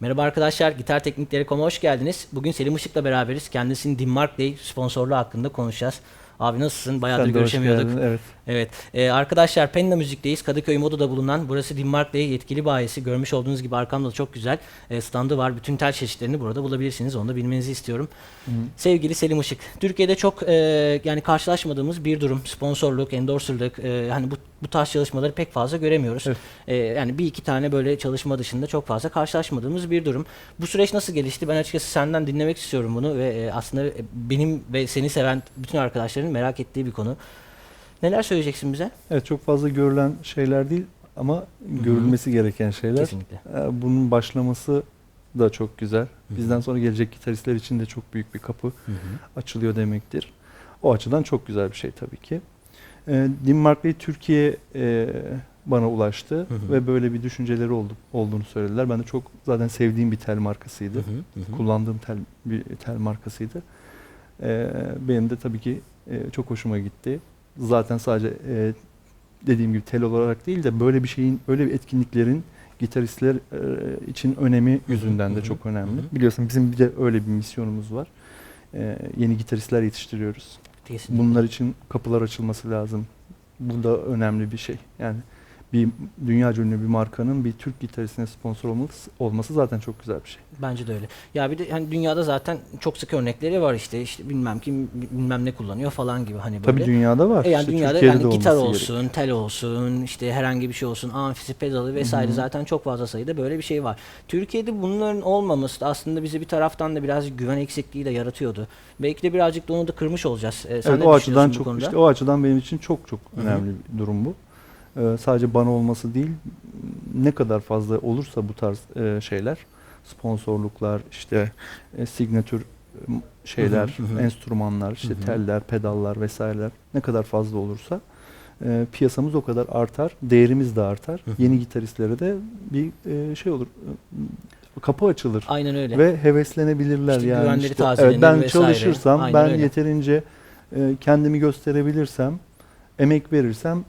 Merhaba arkadaşlar, Gitar Teknikleri.com'a hoş geldiniz. Bugün Selim Işık'la beraberiz. Kendisinin Dimmark Day sponsorluğu hakkında konuşacağız. Abi nasılsın? Bayağıdır Sen görüşemiyorduk. geldin, Evet. Evet. Ee, arkadaşlar Penna Müzik'teyiz. Kadıköy Moda'da bulunan. Burası Dimmark Day yetkili bayisi. Görmüş olduğunuz gibi arkamda da çok güzel e, standı var. Bütün tel çeşitlerini burada bulabilirsiniz. Onu da bilmenizi istiyorum. Sevgili Selim Işık. Türkiye'de çok e, yani karşılaşmadığımız bir durum. Sponsorluk, endorserlık. e, hani bu, bu tarz çalışmaları pek fazla göremiyoruz. Evet. E, yani bir iki tane böyle çalışma dışında çok fazla karşılaşmadığımız bir durum. Bu süreç nasıl gelişti? Ben açıkçası senden dinlemek istiyorum bunu ve e, aslında e, benim ve seni seven bütün arkadaşların merak ettiği bir konu. Neler söyleyeceksin bize? Evet çok fazla görülen şeyler değil ama görülmesi gereken şeyler. Kesinlikle. Ee, Bunun başlaması da çok güzel. Bizden sonra gelecek gitaristler için de çok büyük bir kapı Hı hı. açılıyor demektir. O açıdan çok güzel bir şey tabii ki. Dim Markley Türkiye e, bana ulaştı Hı hı. ve böyle bir düşünceleri oldu, olduğunu söylediler. Ben de çok zaten sevdiğim bir tel markasıydı. Hı hı, hı kullandığım tel bir tel markasıydı. Ee, benim de tabii ki e, çok hoşuma gitti. Zaten sadece e, dediğim gibi tel olarak değil de böyle bir şeyin, böyle bir etkinliklerin gitaristler e, için önemi yüzünden de hı, çok önemli. hı hı. Biliyorsun bizim bir de öyle bir misyonumuz var. Ee, yeni gitaristler yetiştiriyoruz. Kesinlikle. Bunlar için kapılar açılması lazım. Bu da önemli bir şey. Yani bir dünya ünlü bir markanın bir Türk gitaristine sponsor olması, olması zaten çok güzel bir şey. Bence de öyle. Ya bir de hani dünyada zaten çok sık örnekleri var işte işte bilmem kim bilmem ne kullanıyor falan gibi hani böyle. Tabii dünyada var. E yani İşte dünyada Türkiye'de yani gitar olsun, tel olsun, işte herhangi bir şey olsun, amfisi, pedalı vesaire Hı hı. zaten çok fazla sayıda böyle bir şey var. Türkiye'de bunların olmaması da aslında bize bir taraftan da biraz güven eksikliği de yaratıyordu. Belki de birazcık da onu da kırmış olacağız. Ee, sen evet, o açıdan çok işte o açıdan benim için çok çok önemli bir durum bu. Ee, sadece bana olması değil, ne kadar fazla olursa bu tarz e, şeyler, sponsorluklar, işte e, signatür şeyler, Hı hı, hı hı. enstrümanlar, işte Hı hı. teller, pedallar vesaireler ne kadar fazla olursa e, piyasamız o kadar artar, değerimiz de artar. Hı hı. Yeni gitaristlere de bir e, şey olur, e, kapı açılır. Aynen öyle. Ve heveslenebilirler İşte yani. işte, evet, ben vesaire. çalışırsam, Aynen ben öyle. yeterince e, kendimi gösterebilirsem, emek verirsem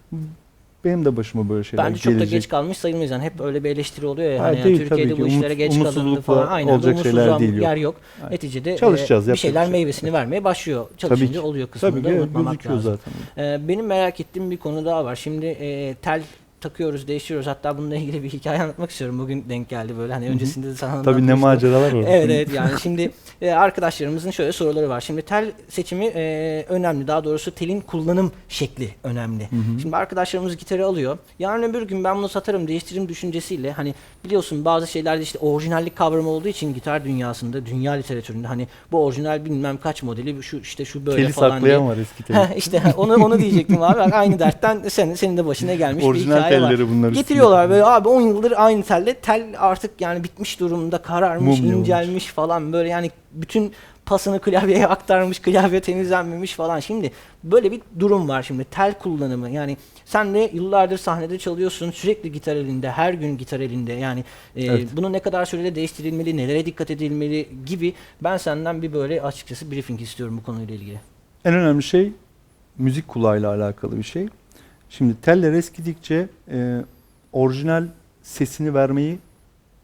benim de başıma böyle şeyler Bence çok da gelecek. geç kalmış sayılmayız. Yani hep öyle bir eleştiri oluyor ya. Hayır, hani yani değil Türkiye'de tabii bu ki. işlere Umut- geç kalındı falan. Aynen. olacak şeyler değil, yok. yer yok. Aynen. Neticede Çalışacağız, e, bir şeyler şey yok. meyvesini vermeye başlıyor. Tabii Çalışınca ki. oluyor kısmını Tabii da ki unutmamak lazım. zaten. Ee, benim merak ettiğim bir konu daha var. Şimdi e, tel takıyoruz, değiştiriyoruz. Hatta bununla ilgili bir hikaye anlatmak istiyorum. Bugün denk geldi böyle. Hani Hı hı. öncesinde de sana Tabii ne maceralar var. Evet evet yani şimdi e, arkadaşlarımızın şöyle soruları var. Şimdi tel seçimi e, önemli. Daha doğrusu telin kullanım şekli önemli. Hı hı. Şimdi arkadaşlarımız gitarı alıyor. Yarın öbür gün ben bunu satarım, değiştiririm düşüncesiyle hani biliyorsun bazı şeylerde işte orijinallik kavramı olduğu için gitar dünyasında, dünya literatüründe hani bu orijinal bilmem kaç modeli şu işte şu böyle Teli falan diye. saklayan var eski teli. İşte onu onu diyecektim abi. Bak, Aynı dertten senin senin de başına gelmiş bir Orijinal hikaye var. telleri bunlar Getiriyorlar böyle abi 10 yıldır aynı telle tel artık yani bitmiş durumda kararmış, olmuş. incelmiş falan böyle yani bütün pasını klavyeye aktarmış, klavye temizlenmemiş falan. Şimdi böyle bir durum var şimdi tel kullanımı. Yani sen de yıllardır sahnede çalıyorsun, sürekli gitar elinde, her gün gitar elinde. Yani e, Evet. bunu ne kadar sürede değiştirilmeli, nelere dikkat edilmeli gibi ben senden bir böyle açıkçası briefing istiyorum bu konuyla ilgili. En önemli şey müzik kulağıyla alakalı bir şey. Şimdi teller eskidikçe e, orijinal sesini vermeyi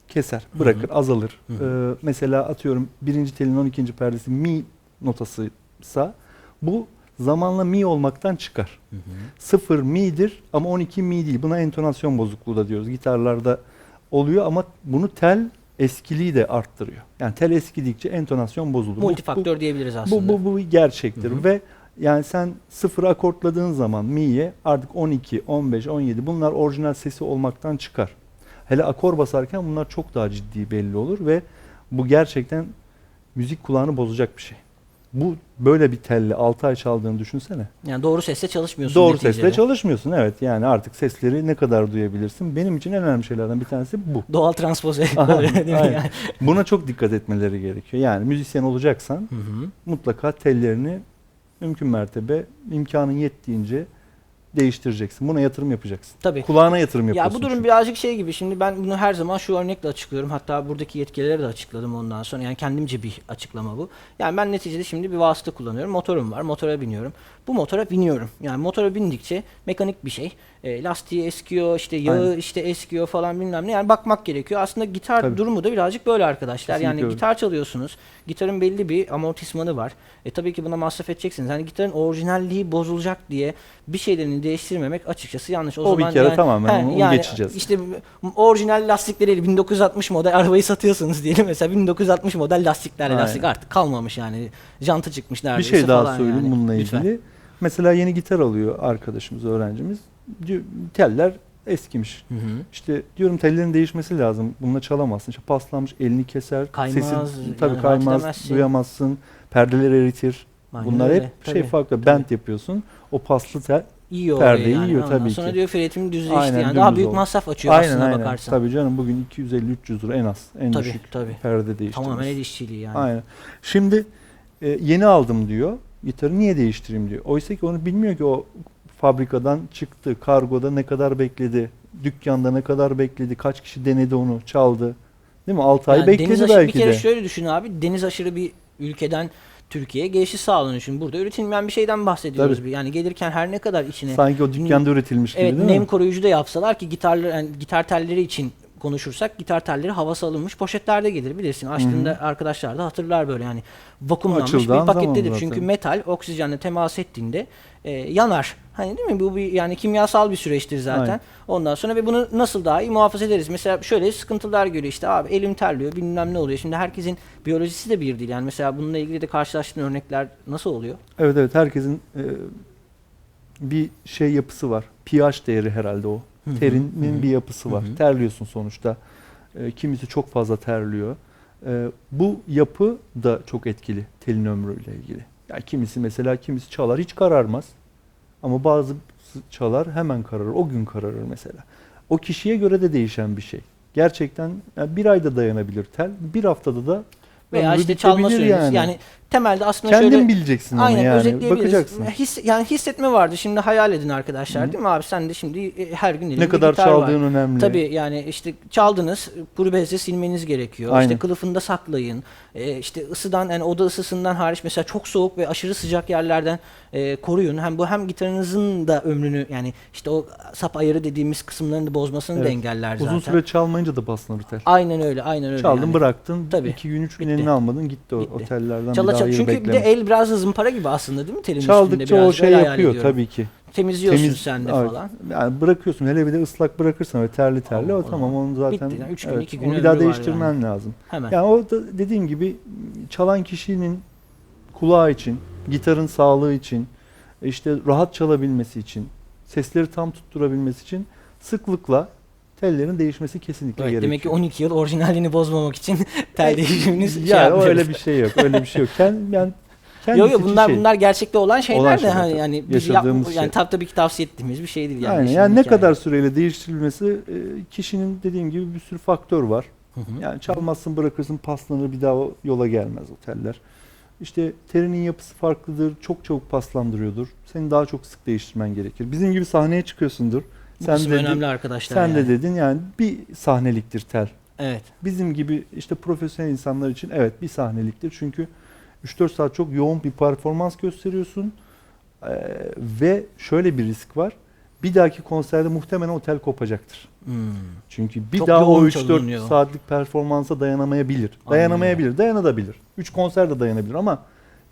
keser, Hı hı. bırakır, azalır. Hı hı. E, mesela atıyorum birinci telin 12. perdesi mi notasıysa bu zamanla mi olmaktan çıkar. Sıfır mi'dir ama 12 mi değil. Buna entonasyon bozukluğu da diyoruz. Gitarlarda oluyor ama bunu tel eskiliği de arttırıyor. Yani tel eskidikçe entonasyon bozulur. Bu- bu- Multifaktör diyebiliriz aslında. bu, bu, bu gerçektir Hı hı. ve yani sen sıfır akortladığın zaman mi'ye artık 12, 15, 17 bunlar orijinal sesi olmaktan çıkar. Hele akor basarken bunlar çok daha ciddi belli olur ve bu gerçekten müzik kulağını bozacak bir şey. Bu böyle bir telle 6 ay çaldığını düşünsene. Yani doğru sesle çalışmıyorsun Doğru neticede. sesle çalışmıyorsun evet yani artık sesleri ne kadar duyabilirsin. Benim için en önemli şeylerden bir tanesi bu. Doğal transpoze. Yani? Buna çok dikkat etmeleri gerekiyor. Yani müzisyen olacaksan Hı hı. mutlaka tellerini mümkün mertebe imkanın yettiğince değiştireceksin. Buna yatırım yapacaksın. Tabii. Kulağına yatırım Ya yapıyorsun. bu durum çünkü. birazcık şey gibi. Şimdi ben bunu her zaman şu örnekle açıklıyorum. Hatta buradaki yetkililere de açıkladım ondan sonra. Yani kendimce bir açıklama bu. Yani ben neticede şimdi bir vasıta kullanıyorum. Motorum var. Motora biniyorum. Bu motora biniyorum. Yani motora bindikçe mekanik bir şey. E, lastiği eskiyor, işte yağı Aynen. işte eskiyor falan bilmem ne. Yani bakmak gerekiyor. Aslında gitar Tabii. durumu da birazcık böyle arkadaşlar. Kesinlikle yani öyle. gitar çalıyorsunuz. Gitarın belli bir amortismanı var. E tabii ki buna masraf edeceksiniz. Yani gitarın orijinalliği bozulacak diye bir değiştirmemek açıkçası yanlış. O bir kere tamamen onu geçeceğiz. İşte orijinal lastikleriyle 1960 model arabayı satıyorsunuz diyelim. Mesela 1960 model lastiklerle Aynen. lastik artık kalmamış yani. Jantı çıkmış Bir neredeyse şey daha söyleyeyim yani. bununla Lütfen. ilgili. Mesela yeni gitar alıyor arkadaşımız, öğrencimiz. Diyor, teller eskimiş. Hı hı. İşte diyorum tellerin değişmesi lazım. Bununla çalamazsın. İşte paslanmış, elini keser. Kaymaz, sesin tabii yani kaymaz, duyamazsın. Perdeleri eritir. Aynen Bunlar öyle, hep şey tabii. farklı. tabii. Bent yapıyorsun. O paslı tel. Yiyor perdeyi yani. yiyor Ondan tabii sonra ki. diyor fretim düzleşti Aynen, yani. Daha büyük oldu. masraf açıyor aynen aslına aynen. bakarsan. Tabii canım bugün 250-300 lira en az. En tabii. düşük tabii. perde değiştirmesi. Tamamen el işçiliği yani. Aynen. Şimdi e, yeni aldım diyor. Gitarı niye değiştireyim diyor. Oysa ki onu bilmiyor ki o fabrikadan çıktı. Kargoda ne kadar bekledi. Dükkanda ne kadar bekledi. Kaç kişi denedi onu çaldı. Değil mi? 6 ay Yani bekledi deniz aşırı, belki bir kere de. şöyle düşün abi. Deniz aşırı bir ülkeden Türkiye'ye gelişi sağlanıyor. Şimdi burada üretilmeyen bir şeyden bahsediyoruz. Tabii. Yani gelirken her ne kadar içine Sanki o dükkanda üretilmiş gibi evet değil nem mi? koruyucu da yapsalar ki gitarlar yani gitar telleri için konuşursak gitar telleri havası alınmış poşetlerde gelir bilirsin. Açtığında arkadaşlar da hatırlar böyle yani vakumlanmış Açıldığı bir pakettedir. Çünkü metal oksijenle temas ettiğinde e, yanar. Hani değil mi? Bu bir yani kimyasal bir süreçtir zaten. Aynen. Ondan sonra ve bunu nasıl daha iyi muhafaza ederiz? Mesela şöyle sıkıntılar görüyor işte abi elim terliyor bilmem ne oluyor. Şimdi herkesin biyolojisi de bir değil. Yani mesela bununla ilgili de karşılaştığın örnekler nasıl oluyor? Evet evet herkesin e, bir şey yapısı var. pH değeri herhalde o. Hı hı, Terinin hı hı, bir yapısı var. hı hı. Terliyorsun sonuçta. E, kimisi çok fazla terliyor. E, bu yapı da çok etkili telin ömrüyle ilgili. Yani kimisi mesela kimisi çalar hiç kararmaz. Ama bazı çalar hemen kararır. O gün kararır mesela. O kişiye göre de değişen bir şey. Gerçekten yani bir ayda dayanabilir tel. Bir haftada da Veya ömrü işte çalma bitebilir süreniz. Yani. Temelde aslında Kendin şöyle bileceksin onu Aynen yani. özetleyebiliriz. Bakacaksın. His, yani hissetme vardı. Şimdi hayal edin arkadaşlar Hı. değil mi abi? Sen de şimdi e, her gün Ne kadar gitar var. çaldığın önemli. Tabii yani işte çaldınız, kuru bezle silmeniz gerekiyor. Aynen. İşte kılıfında saklayın. Ee, işte ısıdan yani oda ısısından hariç mesela çok soğuk ve aşırı sıcak yerlerden e, koruyun. Hem bu hem gitarınızın da ömrünü yani işte o sap ayarı dediğimiz kısımlarını da bozmasını da Evet. engeller zaten. Uzun süre çalmayınca da paslanır tel. Aynen öyle, aynen öyle. Çaldın yani. bıraktın. Tabii. iki gün üç gün Bitti. elini almadın gitti o Bitti. otellerden Çala bir daha çala. hayır Çünkü bir de bekleme. el biraz zımpara gibi aslında değil mi telin Çaldıkça biraz o şey yapıyor tabii ki. Temizliyorsun sen de evet. falan. Yani bırakıyorsun hele bir de ıslak bırakırsan ve terli terli Aa, o tamam onu zaten bitti. Yani üç gün, evet, iki gün onu bir daha değiştirmen lazım. Hemen. Yani o da dediğim gibi çalan kişinin kulağı için, gitarın sağlığı için, işte rahat çalabilmesi için, sesleri tam tutturabilmesi için sıklıkla tellerin değişmesi kesinlikle Evet, gerekiyor. demek ki 12 yıl orijinalini bozmamak için tel değişiminiz şey yani yapmıyoruz. öyle bir şey yok. Öyle bir şey yok. Kend, yani Yo kendisi yo için bunlar şey. bunlar gerçekte olan şeyler Olan de şeyler hani tabii. yani biz yap, Yaşadığımız yani şey. tabii ki tavsiye ettiğimiz bir şey değil yani. Yani, işin yani ne hikaye. kadar süreyle değiştirilmesi e, kişinin dediğim gibi bir sürü faktör var. Hı hı. Yani çalmazsın bırakırsın paslanır bir daha yola gelmez o teller. İşte terinin yapısı farklıdır. Çok çabuk paslandırıyordur. Senin daha çok sık değiştirmen gerekir. Bizim gibi sahneye çıkıyorsundur. Sen kısım de, önemli arkadaşlar. sen yani. de dedin yani bir sahneliktir tel. Evet. Bizim gibi işte profesyonel insanlar için evet bir sahneliktir. Çünkü 3-4 saat çok yoğun bir performans gösteriyorsun. Ee, ve şöyle bir risk var. Bir dahaki konserde muhtemelen otel kopacaktır. Hmm. Çünkü bir Çok daha o yoğun 3-4 çalınıyor. saatlik performansa dayanamayabilir. Dayanamayabilir, dayanabilir. 3 konser de dayanabilir ama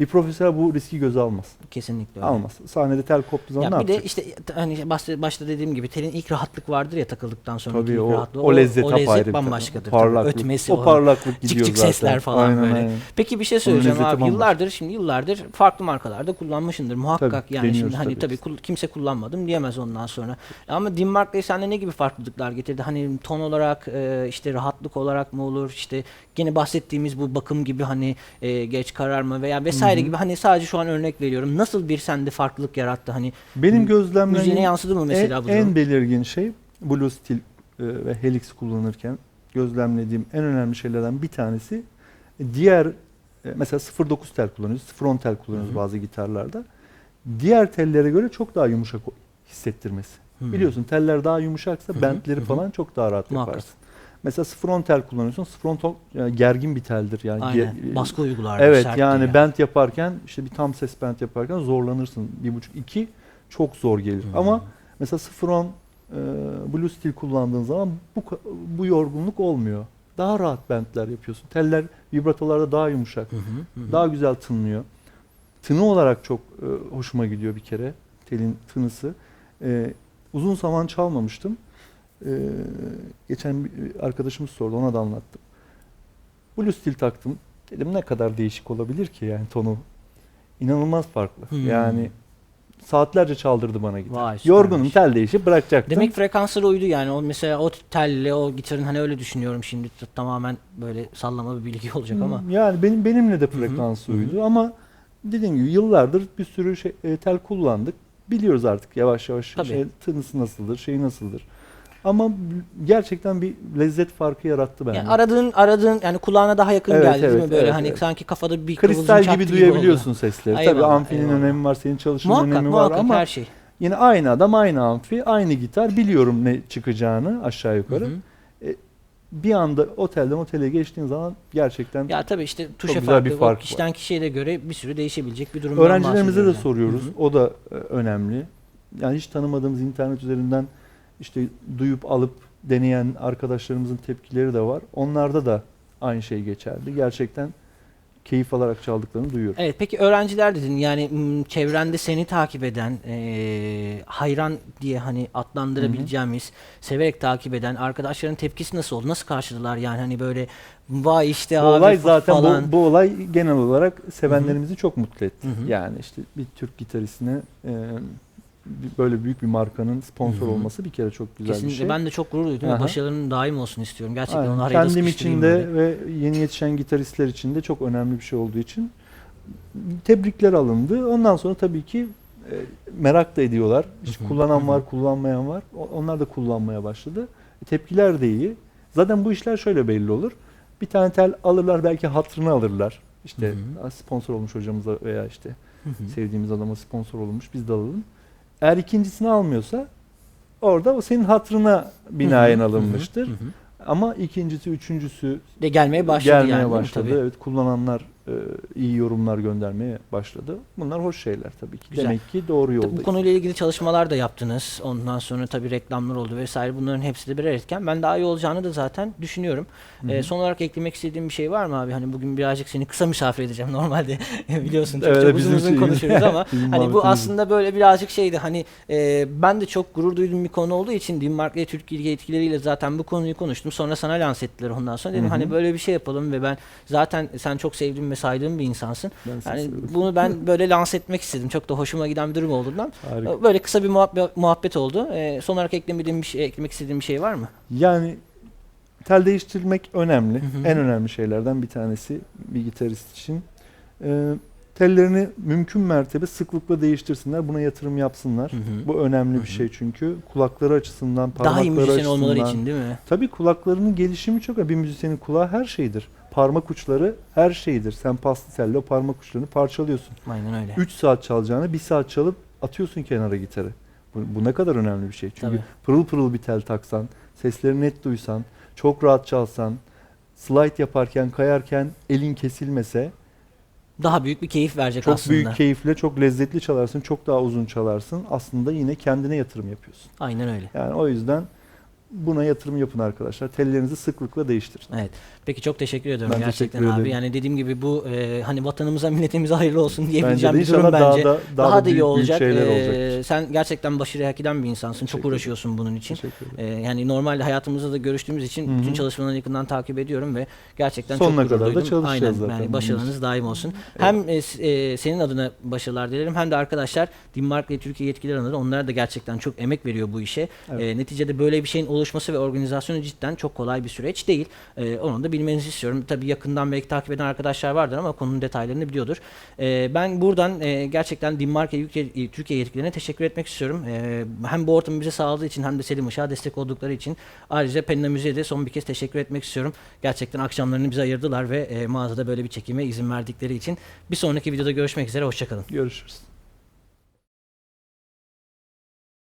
bir profesyonel bu riski göze almaz. Kesinlikle öyle. Almaz. Sahnede tel koptuğu zaman Ya ne bir de işte hani başta, başta dediğim gibi telin ilk rahatlık vardır ya takıldıktan sonra Tabii ilk o, rahatlığı. o lezzet o lezzet apayrı bir bambaşkadır. tabii. tabii. Parlaklık. Ötmesi o parlaklık Çık gidiyor çık zaten. sesler falan Aynen, böyle. aynen. Peki bir şey söyleyeceğim abi. bambaşka. Yıllardır şimdi yıllardır farklı markalarda kullanmışındır muhakkak Tabii, yani şimdi hani tabii. tabii kimse kullanmadım diyemez ondan sonra. Ama Dean Markley sende ne gibi farklılıklar getirdi? Hani ton olarak e, işte rahatlık olarak mı olur? İşte gene bahsettiğimiz bu bakım gibi hani e, geç kararma veya vesaire Hı hı. gibi hani sadece şu an örnek veriyorum. Nasıl bir sende farklılık yarattı? Hani Benim Müziğine gözlemlediğim yansıdı mı mesela en, bu durum? en belirgin şey Blue Steel e, ve Helix kullanırken gözlemlediğim en önemli şeylerden bir tanesi e, diğer e, mesela 09 tel kullanıyoruz, 10 tel kullanıyoruz Hı hı. bazı gitarlarda. Diğer tellere göre çok daha yumuşak hissettirmesi. Hmm. Biliyorsun teller daha yumuşaksa Hı hı, bentleri hı hı. falan çok daha rahat Muhakkak. yaparsın. Mesela sıfır tel kullanıyorsun. Sıfır tel yani gergin bir teldir yani. Aynen. Ge- Baskı uygular. Evet yani ya. bent yaparken işte bir tam ses bent yaparken zorlanırsın. Bir buçuk iki çok zor gelir. Hmm. Ama mesela 0.10 e, Blue Steel kullandığın zaman bu bu yorgunluk olmuyor. Daha rahat bentler yapıyorsun. Teller vibratolarda daha yumuşak. Hı hı, hı hı. Daha güzel tınlıyor. Tını olarak çok e, hoşuma gidiyor bir kere telin tınısı. E, uzun zaman çalmamıştım. E, geçen bir arkadaşımız sordu ona da anlattım. Blue Steel taktım. Dedim ne kadar değişik olabilir ki yani tonu. İnanılmaz farklı. Hmm. Yani saatlerce çaldırdı bana gitar. Vay. Yorgunum tel değişip bırakacaktım. Demek frekansları uydu yani. O mesela o telle o gitarın hani öyle düşünüyorum şimdi tamamen böyle sallama bir bilgi olacak ama. Hmm, Yani benim benimle de frekans hı hı. uydu ama dediğim gibi yıllardır bir sürü şey, e, tel kullandık. Biliyoruz artık yavaş yavaş Tabii. şey, tınısı nasıldır, şeyi nasıldır. Ama gerçekten bir lezzet farkı yarattı bende. Yani aradığın aradığın yani kulağına daha yakın Evet, geldi değil evet, mi? Böyle evet, hani evet. sanki kafada bir kıvılcım Kristal çaktı gibi oldu. duyabiliyorsun sesleri. Tabii Eyvallah, amfinin eyvallah. önemi var, senin çalışmanın Muhakkak önemi var muhakkak ama her şey. yine aynı adam, aynı amfi, aynı gitar. Biliyorum ne çıkacağını aşağı yukarı. Hı hı. Bir anda otelden otele geçtiğin zaman gerçekten Ya tabii işte tuşa güzel farklı, bir o fark var. kişiden kişiye de göre bir sürü değişebilecek bir durumdan Öğrencilerimize de bahsediyoruz soruyoruz. O da e, önemli. Yani hiç tanımadığımız internet üzerinden işte duyup alıp deneyen arkadaşlarımızın tepkileri de var. Onlarda da aynı şey geçerli. Gerçekten keyif alarak çaldıklarını duyuyorum. Evet peki öğrenciler dedin yani çevrende seni takip eden eee, hayran diye hani adlandırabileceğimiz severek takip eden arkadaşların tepkisi nasıl oldu? Nasıl karşıladılar yani hani böyle vay işte Bu abi olay zaten falan. bu, bu olay genel olarak sevenlerimizi çok mutlu etti. Hı hı. Yani işte bir Türk gitaristine e, böyle büyük bir markanın sponsor olması bir kere çok güzel Kesinlikle bir şey. ben de çok gurur duydum ve Aha. başarının daim olsun istiyorum. Gerçekten Aynen. onu araya da Kendim sıkıştırayım için de böyle. ve yeni yetişen gitaristler için de çok önemli bir şey olduğu için tebrikler alındı. Ondan sonra tabii ki e, merak da ediyorlar. İşte kullanan var, kullanmayan var. O- Onlar da kullanmaya başladı. E, tepkiler de iyi. Zaten bu işler şöyle belli olur. Bir tane tel alırlar, belki hatırını alırlar. İşte Hı "Aa, sponsor olmuş hocamıza veya işte Hı hı. sevdiğimiz adama sponsor olmuş biz de alalım. Eğer ikincisini almıyorsa orada o senin hatırına binaen Hı hı, hı hı, alınmıştır. hı hı. Ama ikincisi, üçüncüsü De gelmeye başladı gelmeye yani. başladı. Tabii. Evet, kullananlar e, iyi yorumlar göndermeye başladı. Bunlar hoş şeyler tabii ki. Güzel. Demek ki doğru Bu yoldayız. konuyla ilgili çalışmalar da yaptınız. Ondan sonra tabii reklamlar oldu vesaire. Bunların hepsi de birer etken. Ben daha iyi olacağını da zaten düşünüyorum. Hı hı. Ee, son olarak eklemek istediğim bir şey var mı abi? Hani bugün birazcık seni kısa misafir edeceğim. Normalde biliyorsun çok, Evet, çok uzun uzun şeyimiz. konuşuyoruz ama hani bu aslında böyle birazcık şeydi. Hani e, ben de çok gurur duyduğum bir konu olduğu için Dinmark ve Türkiye etkileriyle zaten bu konuyu konuştum. Sonra sana lanse ettiler ondan sonra. Dedim Hı hı. hani böyle bir şey yapalım ve ben zaten sen çok sevdiğim ve saydığım bir insansın. Ben Yani bunu ben böyle lanse etmek istedim. Çok da hoşuma giden bir durum olduğundan. Harika. Böyle kısa bir muhabbet, muhabbet oldu. Ee, son olarak eklemediğim bir şey, eklemek istediğim bir şey var mı? Yani tel değiştirmek önemli. Hı hı. En önemli şeylerden bir tanesi bir gitarist için. Ee, tellerini mümkün mertebe sıklıkla değiştirsinler. Buna yatırım yapsınlar. Hı hı. Bu önemli Hı bir hı. şey çünkü kulakları açısından, Daha parmakları iyi müzisyen açısından. olmaları için değil mi? Tabii kulaklarının gelişimi çok. Bir müzisyenin kulağı her şeydir. Parmak uçları her şeydir. Sen paslı telle o parmak uçlarını parçalıyorsun. Aynen öyle. 3 saat çalacağını 1 saat çalıp atıyorsun kenara gitarı. Bu, bu ne kadar önemli bir şey. Çünkü Tabii. pırıl pırıl bir tel taksan, sesleri net duysan, çok rahat çalsan, slide yaparken, kayarken elin kesilmese Daha büyük bir keyif verecek çok aslında. büyük keyifle, çok lezzetli çalarsın, çok daha uzun çalarsın. Aslında yine kendine yatırım yapıyorsun. Aynen öyle. Yani o yüzden buna yatırım yapın arkadaşlar. Tellerinizi sıklıkla değiştirin. Evet. Peki çok teşekkür ediyorum Ben gerçekten teşekkür abi. ederim. Yani dediğim gibi bu e, hani vatanımıza milletimize hayırlı olsun Bence diyebileceğim de bir durum daha bence. da daha, Daha, da da büyük, iyi olacak. büyük Ee, olacaktır. sen gerçekten başarıya hak eden bir insansın. Çok uğraşıyorsun bunun için. Ee, yani normalde hayatımızda da görüştüğümüz için Hı hı. bütün çalışmalarını yakından takip ediyorum ve gerçekten Sonuna çok gurur kadar da çalışacağız Aynen. zaten Yani başarınız daim olsun. Hem e, e, senin adına başarılar dilerim hem de arkadaşlar Dinmark ve Türkiye yetkilileri adına onlar da gerçekten çok emek veriyor bu işe. Evet. E, neticede böyle bir şeyin oluşması ve organizasyonu cidden çok kolay bir süreç değil. E, onu da bilmenizi istiyorum. Tabii yakından belki takip eden arkadaşlar vardır ama konunun detaylarını biliyordur. E, ben buradan e, gerçekten Dinmark ve Ülke- Türkiye yetkililerine teşekkür etmek istiyorum. E, hem bu ortamı bize sağladığı için hem de Selim Işık'a destek oldukları için ayrıca Penna Müziğe de son bir kez teşekkür etmek istiyorum. Gerçekten akşamlarını bize ayırdılar ve e, mağazada böyle bir çekime izin verdikleri için. Bir sonraki videoda görüşmek üzere. Hoşçakalın. Görüşürüz.